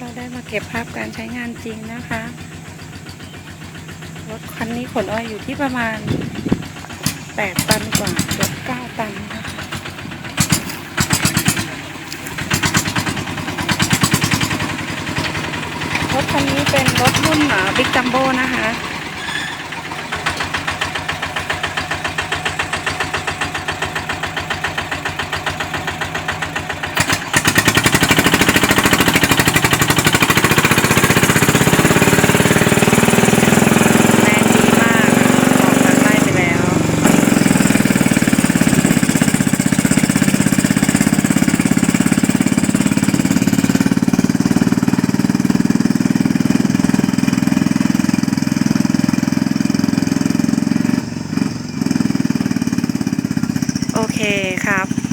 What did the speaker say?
เราได้มาเก็บภาพการใช้งานจริงนะคะรถคันนี้ขนอ้อยอยู่ที่ประมาณ 8 ตันกว่าเกือบ9ตันนะคะรถคันนี้เป็นรถรุ่นบิ๊กจัมโบ้นะคะ แรงดีมากออกจากไร่ไปแล้ว โอเคครับ